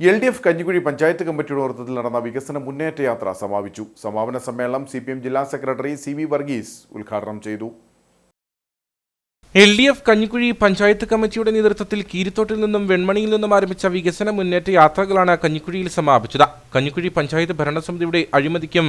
L D F Kanjikuzhi panchayat കമ്മിറ്റിയുടെ നേതൃത്വത്തിൽ നടന്ന വികസന മുന്നേറ്റ യാത്ര സമാപിച്ചു. സമാപന സമ്മേളനം സി പി എം ജില്ലാ സെക്രട്ടറി സി വി വർഗീസ് ഉദ്ഘാടനം ചെയ്തു. L D F Kanjikuzhi panchayat കമ്മിറ്റിയുടെ നേതൃത്വത്തിൽ കീരിത്തോട്ടിൽ നിന്നും വെൺമണിയിൽ നിന്നും ആരംഭിച്ച വികസന മുന്നേറ്റ യാത്രകളാണ് കഞ്ഞിക്കുഴിയിൽ സമാപിച്ചത്. കഞ്ഞിക്കുഴി പഞ്ചായത്ത് ഭരണസമിതിയുടെ അഴിമതിക്കും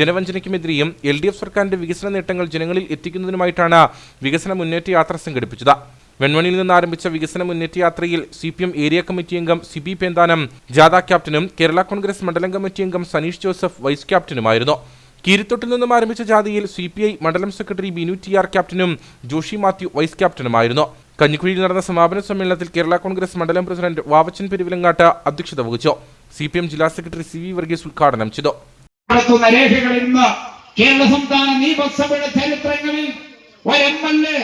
ജനവഞ്ചനയ്ക്കുമെതിരെയും എൽ ഡി എഫ് സർക്കാരിന്റെ വികസന നേട്ടങ്ങൾ ജനങ്ങളിൽ എത്തിക്കുന്നതിനുമായിട്ടാണ് വികസന മുന്നേറ്റ യാത്ര സംഘടിപ്പിച്ചത്. വെൺമണിയിൽ നിന്ന് ആരംഭിച്ച വികസന മുന്നേറ്റ യാത്രയിൽ C P M area committee അംഗം സിബി പേന്താനം ജാഥ ക്യാപ്റ്റനും കേരള കോൺഗ്രസ് മണ്ഡലം കമ്മിറ്റി അംഗം സനീഷ് ജോസഫ് വൈസ് ക്യാപ്റ്റനുമായിരുന്നു. കീരിത്തൊട്ടിൽ നിന്നും ആരംഭിച്ച ജാഥയിൽ സി പി ഐ മണ്ഡലം സെക്രട്ടറി ബിനു ടി ആർ ക്യാപ്റ്റനും ജോഷി മാത്യു വൈസ് ക്യാപ്റ്റനുമായിരുന്നു. കഞ്ഞിക്കുഴിയിൽ നടന്ന സമാപന സമ്മേളനത്തിൽ കേരള കോൺഗ്രസ് മണ്ഡലം പ്രസിഡന്റ് വാവച്ചൻ പെരുവിലങ്ങാട്ട് അധ്യക്ഷത വഹിച്ചു. സി പി എം ജില്ലാ സെക്രട്ടറി സി വി വർഗീസ് ഉദ്ഘാടനം ചെയ്തു. കേരള സംസ്ഥാന നിയമസഭയുടെ ചരിത്രങ്ങളിൽ ഒരു എം എൽ എ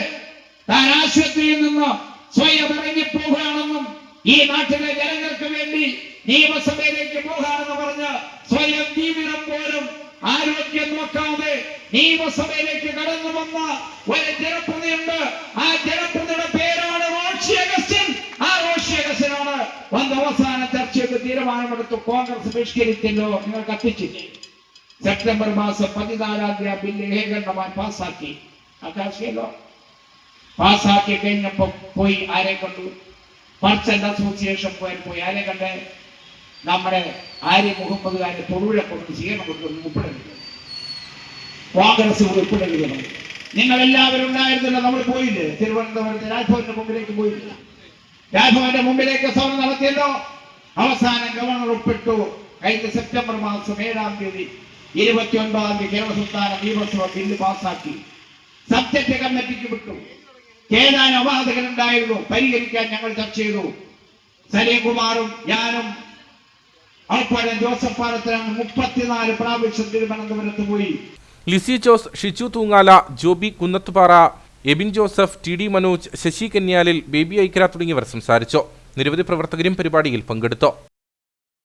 ആശുപത്രിയിൽ നിന്ന് സ്വയം ഇറങ്ങിപ്പോകുകയാണെന്നും ഈ നാട്ടിലെ ജനങ്ങൾക്ക് വേണ്ടി നിയമസഭയിലേക്ക് പോകാമെന്ന് പറഞ്ഞ് സ്വയം ജീവിതം പോലും ആരോഗ്യം നോക്കാതെ നിയമസഭയിലേക്ക് കടന്നു വന്ന ഒരു ജനപ്രതിയുണ്ട് ആ ജനപ്രതിയുടെ പേരാണ് റോഷി അഗസ്റ്റിൻ. ആ വന്ന് അവസാന ചർച്ചയ്ക്ക് തീരുമാനമെടുത്തു കോൺഗ്രസ് ബഹിഷ്കരിച്ചല്ലോ. നിങ്ങൾ കത്തിച്ചില്ലേ സെപ്റ്റംബർ മാസം പതിനാലാം തീയതി ആ ബില്ല് ഏകണ്ഠമായി പാസ്സാക്കി. ആകാശല്ലോ പാസ്സാക്കി കഴിഞ്ഞപ്പോ പോയി ആരെ കണ്ടു? മർച്ചന്റ് അസോസിയേഷൻ പോയാൽ പോയി. ആരെ കണ്ട്? നമ്മുടെ ആര്യ മുഹമ്മദുകാരെ തൊഴിലെ കൊണ്ട് സ്വീകരണം കൊടുക്കുന്നു ഉൾപ്പെടുന്നത് കോൺഗ്രസ് ഉൾപ്പെടരുത് നിങ്ങൾ എല്ലാവരും ഉണ്ടായിരുന്നില്ല നമ്മൾ പോയില്ലേ? തിരുവനന്തപുരത്ത് രാജ്ഭവന്റെ മുമ്പിലേക്ക് പോയില്ല. രാജ്ഭവന്റെ മുമ്പിലേക്ക് സ്വർണം നടത്തിയല്ലോ. അവസാനം ഗവർണർ ഒപ്പിട്ടു കഴിഞ്ഞ സെപ്റ്റംബർ മാസം ഏഴാം തീയതി ഇരുപത്തി ഒൻപതാം തീയതി കേരള സംസ്ഥാന നിയമസഭ ബില്ല് പാസ്സാക്കി. സബ്ജക്ട് കമ്മിറ്റിക്ക് വിട്ടു. ഏതാനും അവാദകരുണ്ടായിരുന്നു പരിഹരിക്കാൻ ഞങ്ങൾ ചർച്ച ചെയ്തു. സലീംകുമാറും ഞാനും അൾപ്പാടൻ ജോസഫ് പാലത്തിലാണ് മുപ്പത്തിനാല് പ്രാവശ്യം തിരുവനന്തപുരത്ത് പോയി. Lissy Jose Shiju Thoongala Joby Kunnathupara Ebin Joseph T D Manoj Sasi Kanyalil Baby ഐക്യ തുടങ്ങിയവർ സംസാരിച്ചു. നിരവധി പ്രവർത്തകരും പരിപാടിയിൽ പങ്കെടുത്തു.